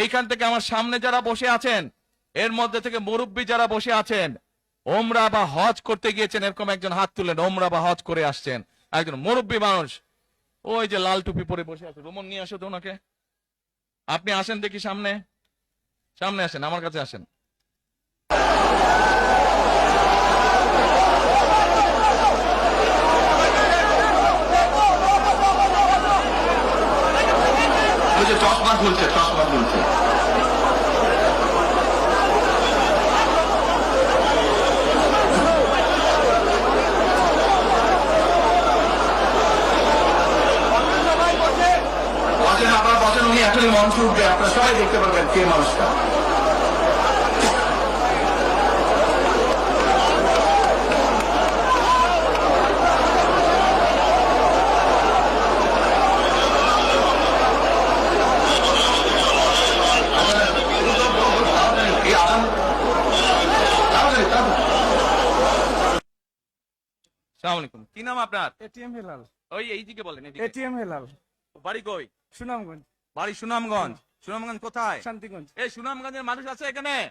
এইখান থেকে আমার সামনে যারা বসে আছেন, এর মধ্যে থেকে মুরব্বী যারা বসে আছেন, ওমরা বা হজ করতে গিয়েছেন, এরকম একজন হাত তুলেন, ওমরা বা হজ করে আসছেন। একজন মুরব্বী মানুষ, ওই যে লাল টুপি পরে বসে আছে, রোমন নিয়ে আসো তো ওনাকে। আপনি আসেন দেখি সামনে। সামনে আসেন, আমার কাছে আসেন। ওই যে চশমা বলছে চশমা বলছে বসেন, আপনার বসেন, উনি এখনই মঞ্চ উঠবে, আপনারা সবাই দেখতে পারবেন কে মানুষটা। সালাম আলাইকুম। কি নাম আপনার? এটিএম হেলাল। ওই এইদিকে বলেন এটিএম হেলাল। বাড়ি কই? সুনামগঞ্জ। বাড়ি সুনামগঞ্জ। সুনামগঞ্জ কোথায়? শান্তিগঞ্জ। এই সুনামগঞ্জের মানুষ আছে এখানে?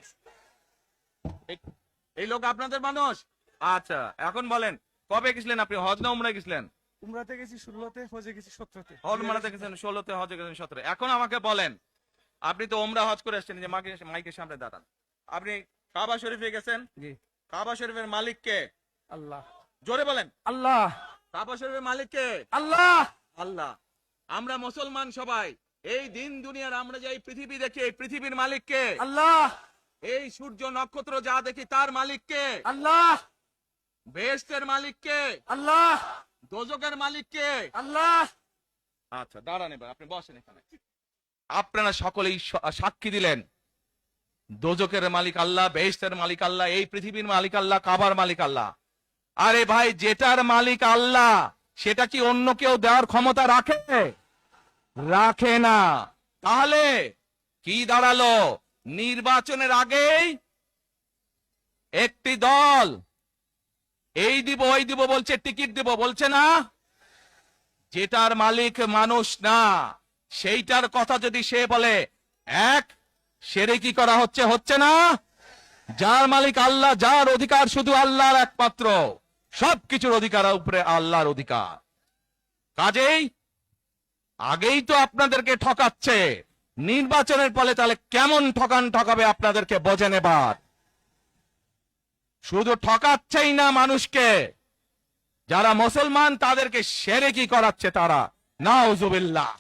এই- লোক আপনাদের মানুষ? আচ্ছা এখন বলেন কবে গেছিলেন আপনি? হজ না উমরা গেছিলেন? উমরাতে গেছি ষোলোতে হজে গেছি সতেরোতে। হজ উমরাতে গেছেন ষোলোতে হজে গেছেন সতেরো। এখন আমাকে বলেন আপনি তো ওমরা হজ করে আসছেন যে মাকে মাইকের সামনে দাঁড়ান। আপনি কাবা শরীফে গেছেন? জি। কাবা শরীফের মালিক কে আল্লাহ। জোরে বলেন। আল্লাহ। কাবা শরীফের মালিক কে? আল্লাহ। আল্লাহ। আমরা মুসলমান সবাই এই দিন দুনিয়ার আমরা যে এই পৃথিবী দেখি এই পৃথিবীর মালিক কে? আল্লাহ। এই সূর্য নক্ষত্র যা দেখি তার মালিক কে? আল্লাহ। বেহেস্তের মালিক কে? আল্লাহ। দোজকের মালিক কে? আল্লাহ। আচ্ছা দাঁড়ান এবার আপনি বসেন এখানে। আপনারা সকলেই সাক্ষী দিলেন। দোজকের মালিক আল্লাহ বেহেস্তের মালিক আল্লাহ এই পৃথিবীর মালিক আল্লাহ কাবার মালিক আল্লাহ। আরে ভাই, যেটার মালিক আল্লাহ, সেটা কি অন্য কেউ দেওয়ার ক্ষমতা রাখে? রাখে না। তাহলে কি দাঁড়াল? নির্বাচনের আগেই একটি দল, এই দিব, ওই দিব বলছে, টিকিট দিব, বলছে না, যেটার মালিক মানুষ না, সেইটার কথা যদি সে বলে, এক, সেরে কি করা হচ্ছে হচ্ছে না? যার মালিক আল্লাহ, যার অধিকার শুধু আল্লাহর একমাত্র। সবকিছুর অধিকার উপরে আল্লাহর অধিকার। কাজেই আগেই তো আপনাদেরকে ঠকাচ্ছে। নির্বাচনের ফলে তাহলে কেমন ঠকান ঠকাবে আপনাদেরকে বোঝেন এবার শুধু ঠকাচ্ছেই না মানুষকে। যারা মুসলমান তাদেরকে সেরে কি করাচ্ছে তারা? না নাউজুবিল্লাহ।